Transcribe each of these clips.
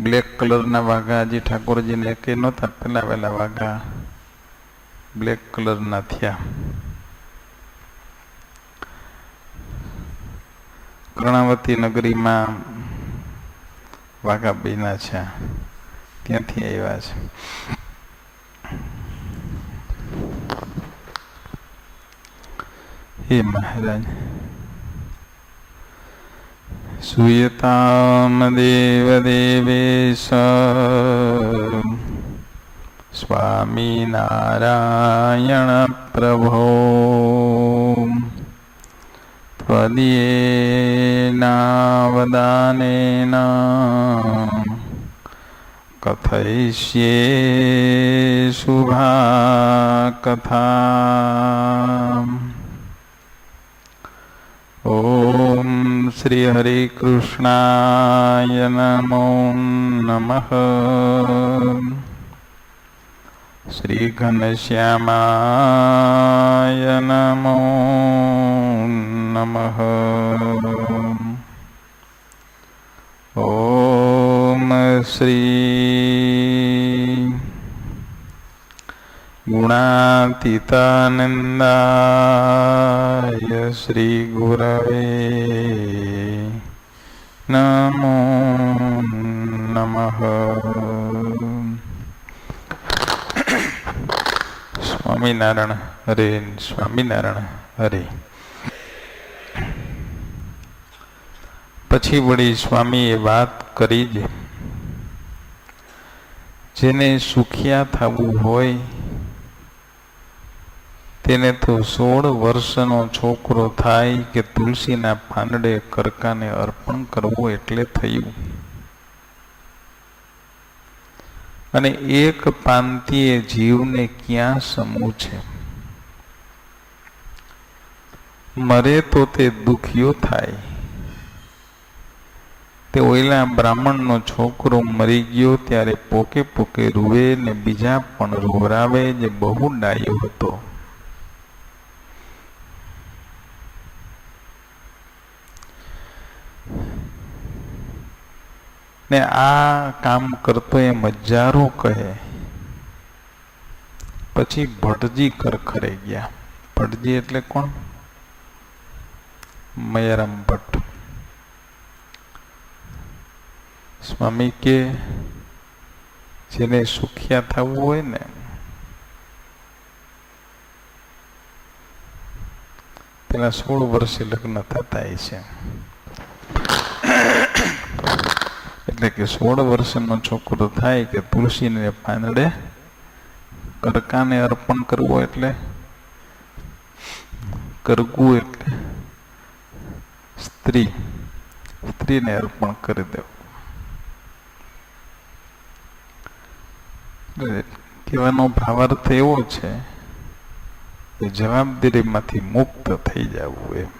Black કલરના વાઘા હજી ઠાકોરજીને એકે નહોતા પેલાવેલા વાઘા. બ્લેક કલરના થયા. કર્ણાવતી નગરીમાં વાઘા બીના છે. ત્યાંથી આવ્યા છે. હે મહારાજ. श्रूयतां देवदेवेश स्वामिनारायणप्रभो त्वदीयेनावदानेन कथयिष्ये शुभा कथा ॐ श्रीहरिकृष्णाय नमो नमः। श्रीघनश्यामाय नमो नमः। ॐ श्री ગુણાતીતાનંદાય શ્રી ગુરવે નમો નમઃ સ્વામિનારાયણ હરે સ્વામિનારાયણ હરે પછી વળી સ્વામીએ વાત કરી જ, જેને સુખિયા થવું હોય તેને તો સોળ વર્ષનો છોકરો થાય કે તુલસીના પાંદડે કરકાને અર્પણ કરવું એટલે થયું. અને એક પાંતીએ જીવને ક્યાં સમૂહ છે? મરે તો તે દુખ્યો થાય. તે ઓયલા બ્રાહ્મણનો છોકરો મરી ગયો ત્યારે પોકે પોકે રૂવે ને બીજા પણ રોવરાવે જે બહુ ડાયો હતો. ને આ કામ કરતો એ મજારો કહે. પછી ભટજી કરખરે ગયા. ભટજી એટલે કોણ? મયારામ ભટ્ટ. સ્વામી કે, જેને સુખિયા થવું હોય ને પેલા સોળ વર્ષે લગ્ન થતા છે એટલે કે સોળ વર્ષનો છોકરો થાય કે તુલસીને પાંદડે કરકાને અર્પણ કરવો એટલે કરવું એટલે સ્ત્રી, સ્ત્રીને અર્પણ કરી દેવું. કહેવાનો ભાવાર્થ એવો છે કે જવાબદારીમાંથી મુક્ત થઈ જવું એમ.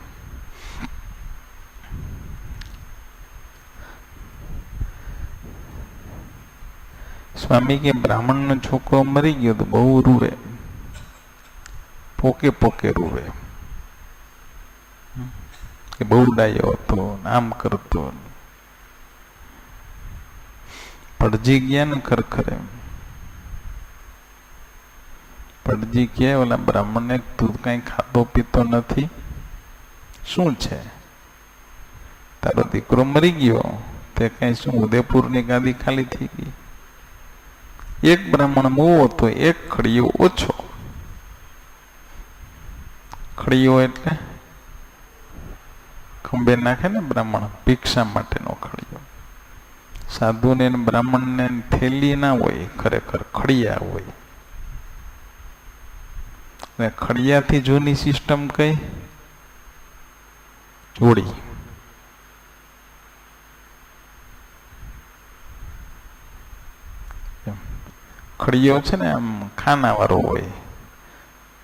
સ્વામી કે બ્રાહ્મણનો છોકરો મરી ગયો તો બહુ રૂવે. પોકે પોકે રૂવે. કે બહુ ડાયો હતો આમ કરતો. પડજી ગયા ને ખરખરે. પડજી કે ઓલા બ્રાહ્મણને તું કઈ ખાતો પીતો નથી? શું છે? તારો દીકરો મરી ગયો? તે કઈ શું, ઉદયપુરની ગાદી ખાલી થઈ ગઈ? એક બ્રાહ્મણ બહુ હતો, એક ખડીયો ઓછો. ખડીયો એટલે ખંભે નાખે ને બ્રાહ્મણ, ભિક્ષા માટેનો ખડીયો. સાધુને ને બ્રાહ્મણને થેલી ના હોય, ખરેખર ખડિયા હોય. અને ખડિયાથી જૂની સિસ્ટમ કઈ? જોડી. ખડીયો છે ને આમ ખાનાવાળો હોય,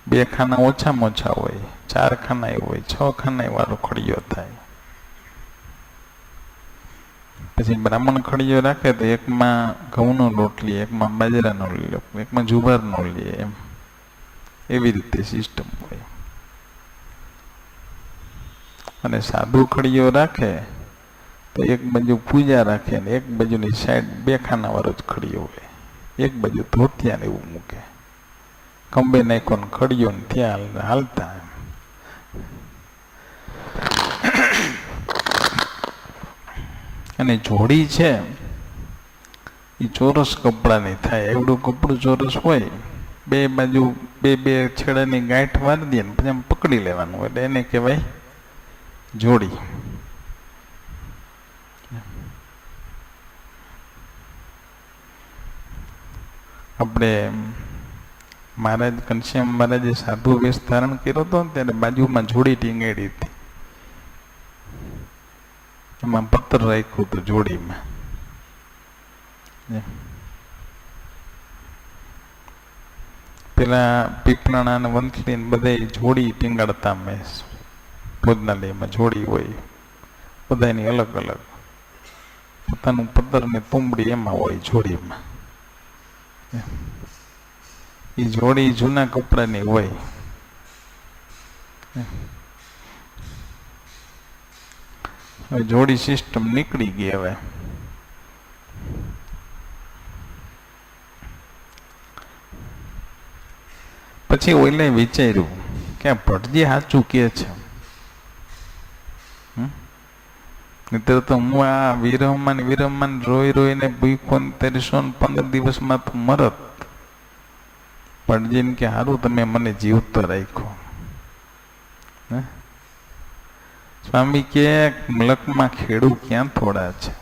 બે ખાના ઓછામાં ઓછા હોય, ચાર ખાના હોય, છ ખાના વાળો ખડીયો થાય. પછી બ્રાહ્મણ ખડીયો રાખે તો એકમાં ઘઉંનો લોટ લે, એકમાં બાજરાનો લે, એકમાં જુવારનો લે એમ. એવી રીતે સિસ્ટમ હોય. અને સાધુ ખડીયો રાખે તો એક બાજુ પૂજા રાખે ને એક બાજુની સાઈડ બે ખાનાવાળો જ ખડીયો હોય. એક બાજુ ધોતિયા ને એવું મૂકે. કંબે નાખ્યો ને ખડીયો ને ત્યાં હાલતા એમ. અને જોડી છે. એ ચોરસ કપડાની થાય. એવડું કપડું ચોરસ હોય, બે બાજુ બે બે છેડાની ગાંઠ મારી દે ને પછી આમ પકડી લેવાનું એટલે એને કહેવાય જોડી. આપણે મહારાજ ઘનશ્યામ મહારાજે સાધુ વેશ ધારણ કર્યો હતો ત્યારે બાજુમાં જોડી ટીંગેડી હતી. એમાં પત્ર રાખ્યું હતું જોડીમાં. પેલા પીપળાના ને વંથલી ને બધે જોડી ટીંગાડતા મેં ભોજનાલયમાં જોડી હોય. બધાની અલગ અલગ. પોતાનું પદર ને તુંબડી એમાં હોય જોડીમાં. એ જોડી જૂના કપડાની હોય. જોડી સિસ્ટમ નીકળી ગઈ હવે. પછી ઓલે વિચાર્યું કે ભટજી સાચું કે છે હમ? નહીંતર તો હું આ વિરહમાં ને રોઈ રોઈને ભૂખો તેરસો પંદર દિવસમાં તો મરત. ભટજીને કે સારું તમે મને જીવતો રાખ્યો. સ્વામી કે મલકમાં ખેડૂ ક્યાં થોડા છે?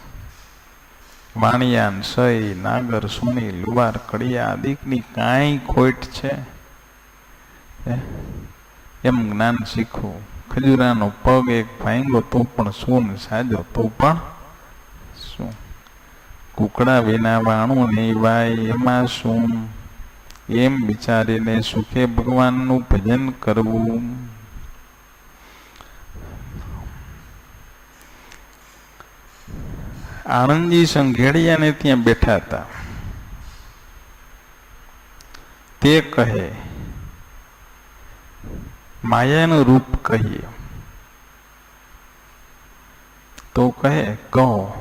વાણિયાન, સઈ, નાગર, સુની, લુવાર, કડિયા દીકની કાંઈ ખોટ છે? એમ જ્ઞાન શીખવું. ખજૂરાનો પગ એક ભાંગો તો પણ શું ને સાજો તો પણ શું? કુકડા વિના વાણું નહીં વાય, એમાં શું? એમ વિચારીને સુખે ભગવાનનું ભજન કરવું. આણંદજી સંઘેડિયાને ત્યાં બેઠા હતા. તે કહે માયાનું રૂપ કહીએ. તો કહે, કહો.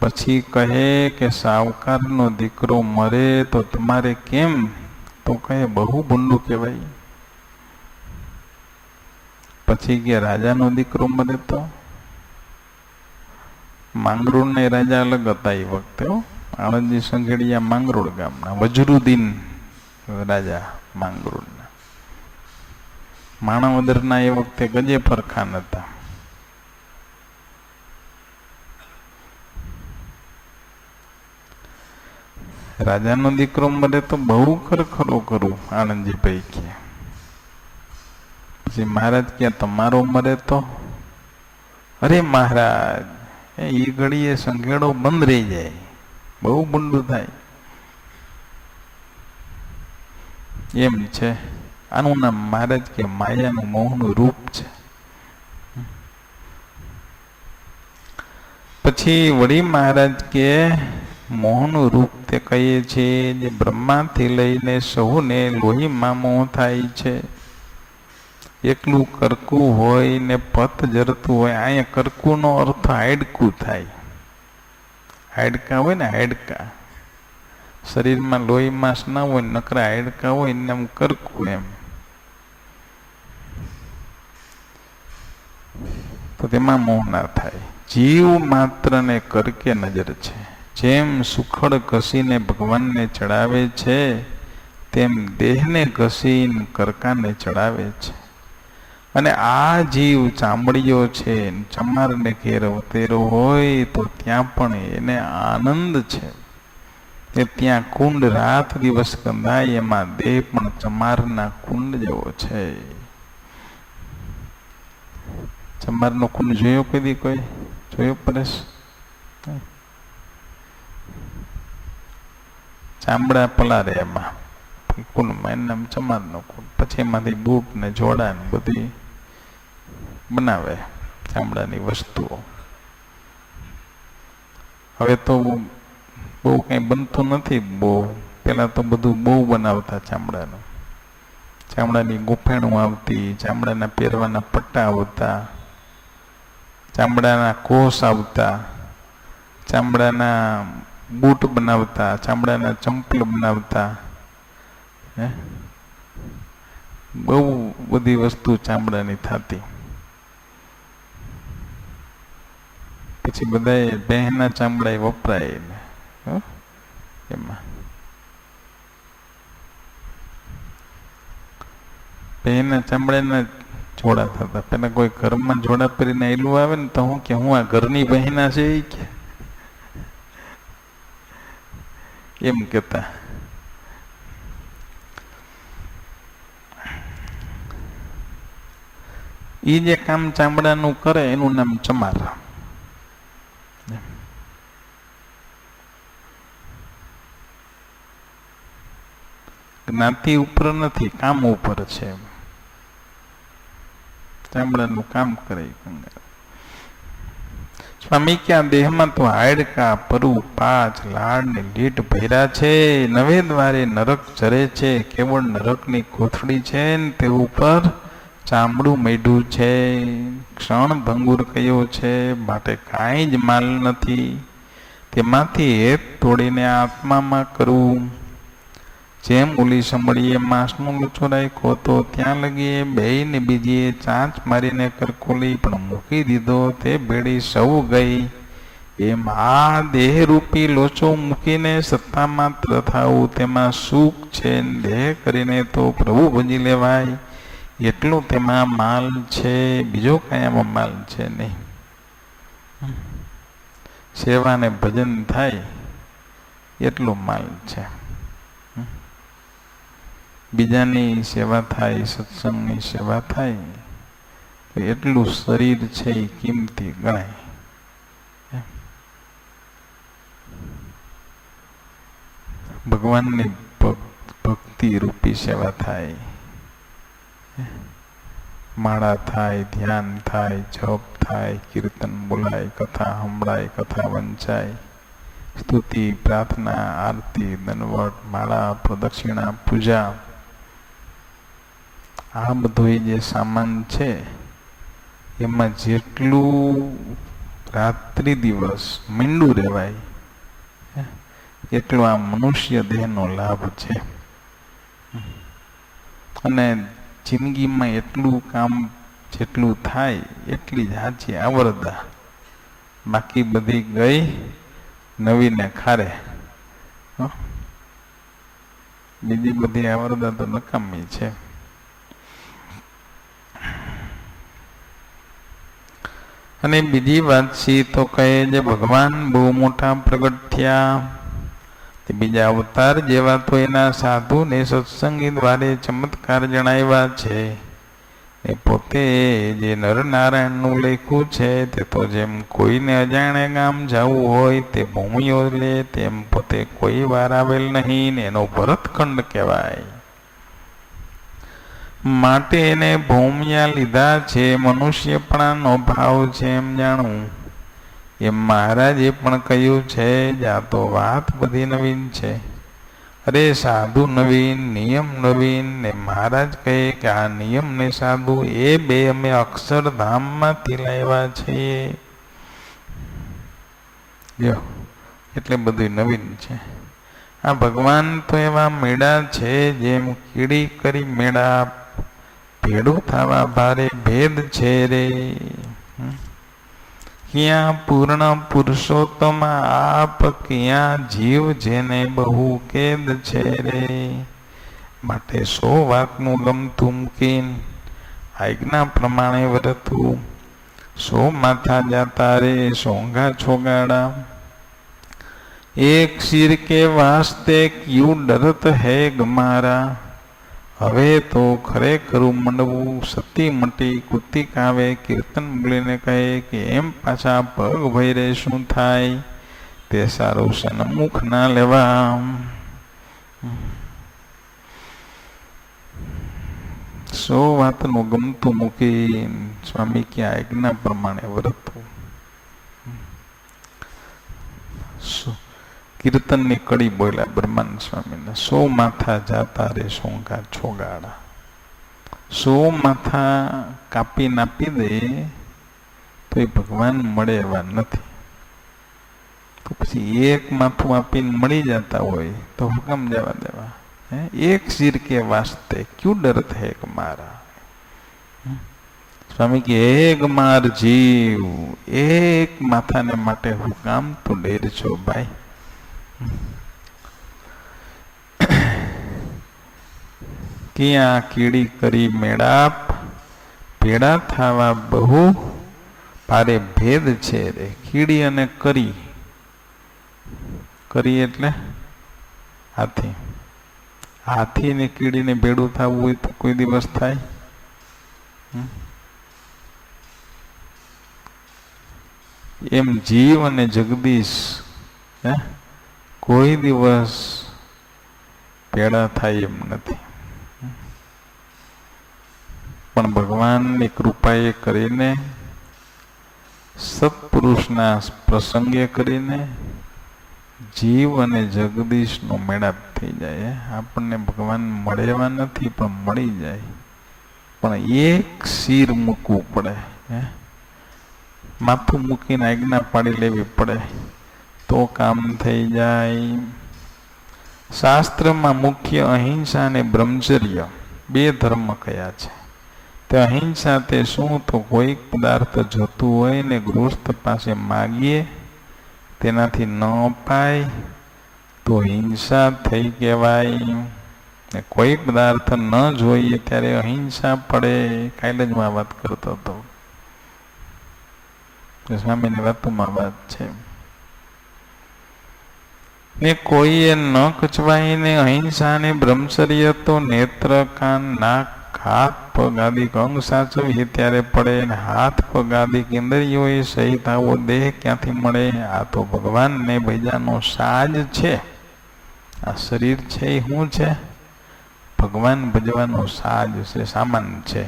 પછી કહે કે, સાવકારનો દીકરો મરે તો તમારે કેમ? તો કહે, બહુ ભૂંડું કહેવાય. પછી કે, રાજાનો દીકરો મરે તો? માંગરોળ ને રાજા અલગ હતા એ વખતે. આણંદજી સંઘેડિયા માંગરોળ ગામના, વજરુદ્દીન રાજા માંગરોળના. માણાવદરના એ વખતે ગજેફર ખાન હતા. રાજાનો દીકરો મરે તો બહુ ખરખરો કરું આનંદજી પૈકી પછી મહારાજ ક્યાં તમારો મરે તો? અરે મહારાજ, એ ઘડીએ સંઘેડો બંધ રહી જાય, બહુ બુંડું થાય. એમ છે. આનું નામ મહારાજ કે માયાનું મોહનું રૂપ છે. પછી વળી મહારાજ કે મોહનું રૂપ તે કહીએ છીએ જે બ્રહ્માથી લઈને સૌને લોહીમાં મોહ થાય છે. એકલું કરકું હોય ને પત જરતું હોય, અહીંયા કરકુંનો અર્થ હાડકું થાય. હાડકા હોય ને હાડકા. શરીરમાં લોહી માંસ ના હોય નકરા હાડકા હોય ને એમ કરકું એમ. તો તેમાં મોહ ના થાય. જીવ માત્રને કરકે નજર છે. જેમ સુખડ ઘસીને ભગવાનને ચડાવે છે, તેમ દેહને ઘસીને કરકાને ચડાવે છે. અને આ જીવ ચામડીયો છે, ચમારને ઘેર અવતેરો હોય તો ત્યાં પણ એને આનંદ છે. કે ત્યાં કુંડ રાત દિવસ કંધાય, એમાં દેહ પણ ચમારના કુંડ જેવો છે. ચમારનો ખૂન જોયો કદી કોઈ? જોયો પરેશ? ચામડા પલારે એમાં. કુલમાં એનું નામ ચમારનો કુલ પછી એમાંથી બૂટ ને જોડા ને બધી બનાવે ચામડાની વસ્તુઓ. હવે તો બહુ કંઈ બનતું નથી બહુ. પહેલાં તો બધું બહુ બનાવતા ચામડાનું. ચામડાની ગુફેણું આવતી, ચામડાના પહેરવાના પટ્ટા આવતા. ચામડાના કોષ આવતા, ચામડાના બૂટ બનાવતા, ચામડાના ચંપલ બનાવતા, હે? બહુ બધી વસ્તુ ચામડાની થતી. પછી બધા બહેના ચામડા વપરાય ને? એમાં. બહેના ચામડાના જોડા થતા. પેલા કોઈ ઘરમાં જોડા પહેરીને આવેલું આવે ને તો હું કે, હું આ ઘરની બહેના છે કે. એમ કેતા એ જે કામ ચામડાનું કરે એનું નામ ચમાર. જ્ઞાતિ ઉપર નથી, કામ ઉપર છે ચામડાનું કામ કરે કંગાળ. સ્વામી કે દેહમાં તો હાડકા, પરુ, પાચ લાડ ને લીટ ભર્યા છે, નવે દ્વારે નરક ચરે છે, કેવળ નરકની કોથળી છે ને તે ઉપર ચામડું મેઢું છે. ક્ષણ ભંગુર કયો છે, માટે કાંઈ જ માલ નથી. તેમાંથી હેત તોડીને આત્મામાં કરવું જેમ ઓલી સંભળીએ માંસનું લૂછો રાખ્યો તો ત્યાં લગીએ એ બેયને બીજીએ ચાંચ મારીને કરકોલી પણ મૂકી દીધો, તે ભેળી સૌ ગઈ. એમ આ દેહરૂપી લોચો મૂકીને સત્તા માત્ર થાવું તેમાં સુખ છે, દેહ કરીને તો પ્રભુ ભજી લેવાય. એટલું તેમાં માલ છે, બીજો કાંઈ માલ છે નહીં. સેવા ને ભજન થાય, એટલું માલ છે. બીજાની સેવા થાય, સત્સંગની સેવા થાય, તો એટલું શરીર છે એ કિંમતી ગણાય. ભગવાનની ભક- ભક્તિ રૂપી સેવા થાય. માળા થાય, ધ્યાન થાય, જપ થાય, કીર્તન બોલાય, કથા સંભળાય, કથા વંચાય, સ્તુતિ, પ્રાર્થના, આરતી દનવટ માળા, પ્રદક્ષિણા, પૂજા આ બધો જે સામાન છે, એમાં જેટલું રાત્રિ દિવસ મીંડું રહેવાય એટલો આ મનુષ્ય દેહનો લાભ છે. અને જિંદગીમાં એટલું કામ જેટલું થાય, એટલી જ સાચી આવરદા. બાકી બધી ગઈ નવીને ખારે? બીજી બધી આવરદા તો નકામી છે. અને બીજી વાત છે, તો કહે જે ભગવાન બહુ મોટા પ્રગટ થયા. બીજા અવતાર જેવા તો એના સાધુ ને સત્સંગી દ્વારે ચમત્કાર જણાવ્યા છે. એ પોતે જે નરનારાયણનું લેખું છે, તે તો જેમ કોઈને અજાણે ગામ જવું હોય, તે ભૂમિઓ લે, તેમ પોતે કોઈ વાર આવેલ નહીં, ને એનો ભરતખંડ કહેવાય. માટે એને ભૌમિયા લીધા છે મનુષ્યપણાનો ભાવ છે એમ જાણવું એ મહારાજે પણ કહ્યું છે જાતો વાત બધી નવીન છે. અરે, સાધુ નવીન, નિયમ નવીન. ને મહારાજ કહે કે, આ નિયમ ને સાધુ એ બે અમે અક્ષરધામમાંથી લાવ્યા છીએ. જો, એટલે બધું નવીન છે. આ ભગવાન તો એવા મેળા છે, જેમ કીડી કરી મેળા ભેડું થવા ભારે ભેદ છે રે હમ. ક્યાં પૂર્ણ પુરુષોત્તમ આપ ક્યાં જીવ જેને બહુ કેદ છે રે માટે સો વાતનું ગમતું મૂકીન આજ્ઞા પ્રમાણે વર્તવું સો માથા જાતા રે સોંગા છોગાડા એક શિર કે વાસ્તે ક્યુ ડરત હે ગમારા હવે તો ખરેખરું મંડવું સતી મટી કુતિક આવે કીર્તન બોલીને કહે કે એમ પાછા પગ ભૈરે શું થાય? તે સારું સન્મુખ ના લેવા. સો વાતનું ગમતું મૂકી સ્વામી કે આજ્ઞા પ્રમાણે વર્તવું? સો- કીર્તનની કડી બોલ્યા બ્રહ્માનંદ સ્વામીને સો માથા જાતા રે સોંગા છોગાડા? સો માથા કાપી નાપી દે? તો એ ભગવાન મળે એવા નથી. તો પછી એક માથું આપીને મળી જતા હોય, તો હુકમ જવા દેવા. હે? એક શિર કે વાસ્તે, ક્યુ ડરત હે એક મારા? સ્વામી કે, એક માર જીવ, એક માથાને માટે હું કામ તો ડેર છો, ભાઈ. ક્યાં કીડી કરી મેળાપ? ભેડા થવા બહુ પારે ભેદ છે રે. કીડી અને કરી. કરી એટલે હાથી. હાથી ને કીડીને ભેડું થવું હોય તો કોઈ દિવસ થાય. એમ જીવ અને જગદીશ, હે? કોઈ દિવસ પેડા થાય એમ નથી. પણ ભગવાનની કૃપાએ કરીને, સત્પુરુષના પ્રસંગે કરીને જીવ અને જગદીશનો મેળાપ થઈ જાય. આપણને ભગવાન મળેવા નથી, પણ મળી જાય. પણ એક શિર મૂકવું પડે માથું મૂકીને આજ્ઞા પાડી લેવી પડે. તો કામ થઈ જાય. શાસ્ત્રમાં મુખ્ય અહિંસા અને બ્રહ્મચર્ય બે ધર્મ કયા છે? તે અહિંસા તે શું? તો કોઈક પદાર્થ જોતું હોય ને ગૃહસ્થ પાસે માગીએ, તેનાથી ન અપાય, તો હિંસા થઈ કહેવાય ને કોઈ પદાર્થ ન જોઈએ ત્યારે અહિંસા પડે. કાલે જ મા વાત કરતો હતો. સ્વામીની વાતોમાં વાત છે. ને કોઈએ ન કચવાઈને અહિંસા ને બ્રહ્મચર્ય તો નેત્ર કાન નાક, હાથ પગ અંગ સાચવીએ ત્યારે પડે ને હાથ પગ આદિ સહિત આવો દેહ ક્યાંથી મળે? આ તો ભગવાનને બીજાનો સાજ છે. આ શરીર છે એ શું છે? ભગવાન ભજવાનો સાજ છે સામાન છે.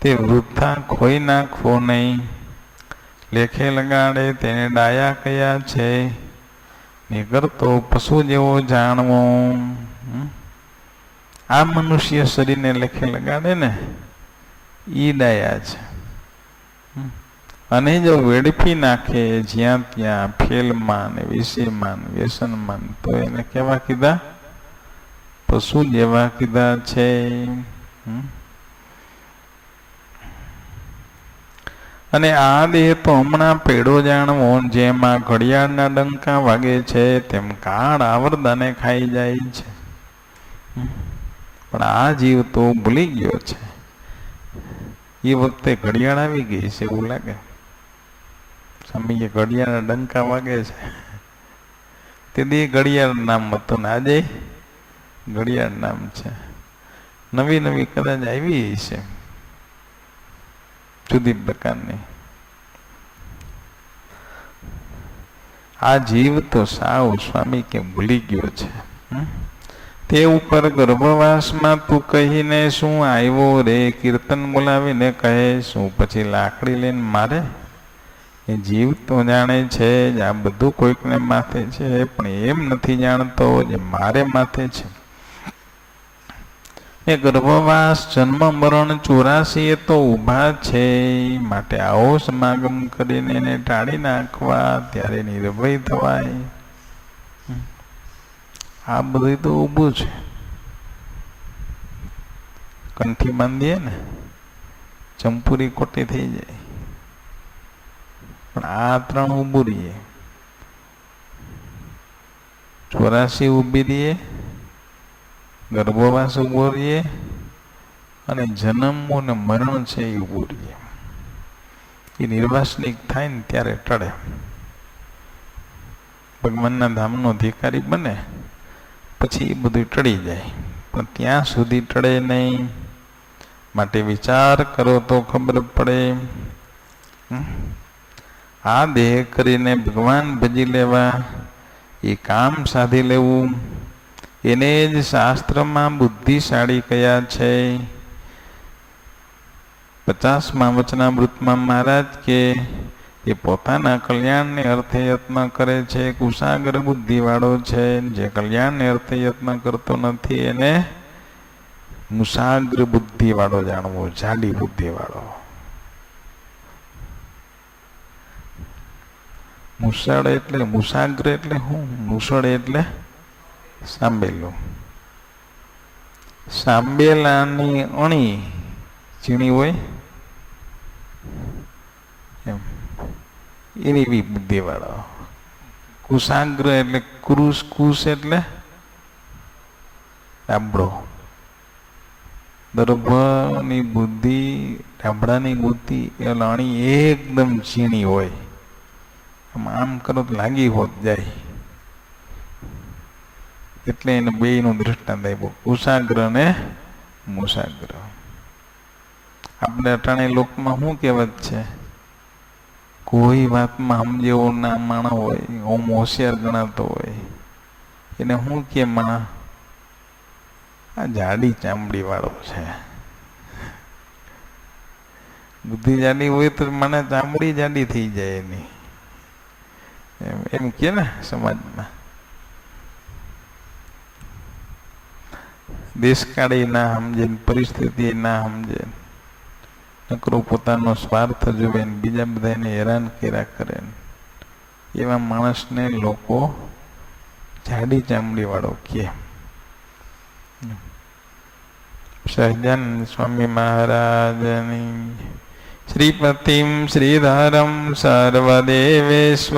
તે વૃદ્ધા ખોઈ નાખવો નહીં. લેખે લગાડે તેને ડાયા કયા છે? નીકળતો પશુ જેવો જાણવો. આ મનુષ્ય શરીરને લેખે લગાડે ને, ઈ ડાયા છે. અને જો વેડફી નાખે જ્યાં ત્યાં ફેલમાં ને વિષયમાં વ્યસનમાં તો એને કેવા કીધા? પશુ જેવા કીધા છે. અને આ દેહ તો હમણાં પેડો જાણવો, જેમાં ઘડિયાળના ડંકા વાગે છે, તેમ કાળ આવરદાને ખાઈ જાય છે. પણ આ જીવ તો ભૂલી ગયો છે. એ વખતે ઘડિયાળ આવી ગઈ છે, એવું લાગે. સ્વામી ઘડિયાળના ડંકા વાગે છે. તે દે ઘડિયાળ નામ હતું ને આજે? ઘડિયાળ નામ છે. નવી નવી કદાચ આવી છે જુદી પ્રકારની આ જીવ તો સાવ સ્વામી કે ભૂલી ગયો છે. તે ઉપર ગર્ભવાસમાં તું કહીને શું આવ્યો રે? કીર્તન બોલાવીને કહે, શું પછી લાકડી લઈને મારે? એ જીવ તો જાણે છે જ, આ બધું કોઈકને માથે છે, પણ એમ નથી જાણતો જે મારે માથે છે. એ ગર્ભવાસ, જન્મ મરણ ચોરાસી તો ઊભા છે. માટે આવો સમાગમ કરીને એને ટાળી નાખવા, ત્યારે નિર્ભય થવાય. આ બધું તો ઊભું છે. કંઠી બાંધીએ ને, ચંપુરી કોટી થઈ જાય. પણ આ ત્રણ ઊભું રહીએ. ચોરાસી ઊભી રહીએ. ગર્ભવાસ ઊભો રહીએ અને જન્મો ને મરણ છે એ ઉભું એ નિર્વાસનિક થાય ને ત્યારે ટળે. ભગવાનના ધામનો અધિકારી બને, પછી એ બધું ટળી જાય. પણ ત્યાં સુધી ટળે નહીં. માટે વિચાર કરો તો ખબર પડે. આ દેહ કરીને ભગવાન ભજી લેવા, એ કામ સાધી લેવું. એને જ શાસ્ત્રમાં બુદ્ધિશાળી કયા છે? પચાસમાં વચનામૃતમાં મહારાજ કે એ પોતાના કલ્યાણને અર્થે યત્ન કરે છે? કુશાગ્ર બુદ્ધિવાળો છે. જે કલ્યાણને અર્થે યત્ન કરતો નથી, એને મુસાગ્ર બુદ્ધિવાળો જાણવો, જાડી બુદ્ધિવાળો. મુસાળ એટલે મુસાગ્ર એટલે હું? મુસળ એટલે સાંભેલું. સાંબેલાની અણી ઝીણી હોય, એમ. એની બી બુદ્ધિવાળા કુશાગ્ર એટલે કુરુષ કુશ એટલે ડાબડો દર્ભની બુદ્ધિ ડાબડાની બુદ્ધિ એ લાણી એકદમ ઝીણી હોય. આમ કરો તો લાગી હોત જાય. એટલે એને બેયનું દ્રષ્ટાંત આપ્યું. કુશાગ્ર ને મુસાગ્ર આપણે અટાણે લોકમાં શું કહેવત છે? કોઈ વાતમાં સમજેવો ના માણા હોય, ઓમ હોશિયાર ગણાતો હોય. એને શું કે માણા? આ જાડી ચામડી વાળો છે. બુદ્ધિ જાડી હોય તો મને ચામડી જાડી થઈ જાય એની. એમ એમ કે ને સમાજમાં. દેશકાળી ના સમજે ને પરિસ્થિતિ ના સમજે નકરો પોતાનો સ્વાર્થ જોવે ને બીજા બધાને હેરાન કર્યા કરે ને એવા માણસને લોકો જાડી ચામડી વાળો કે. સહજાનંદ સ્વામી મહારાજની શ્રીપતિમ શ્રીધરમ સર્વદેવેશ્વર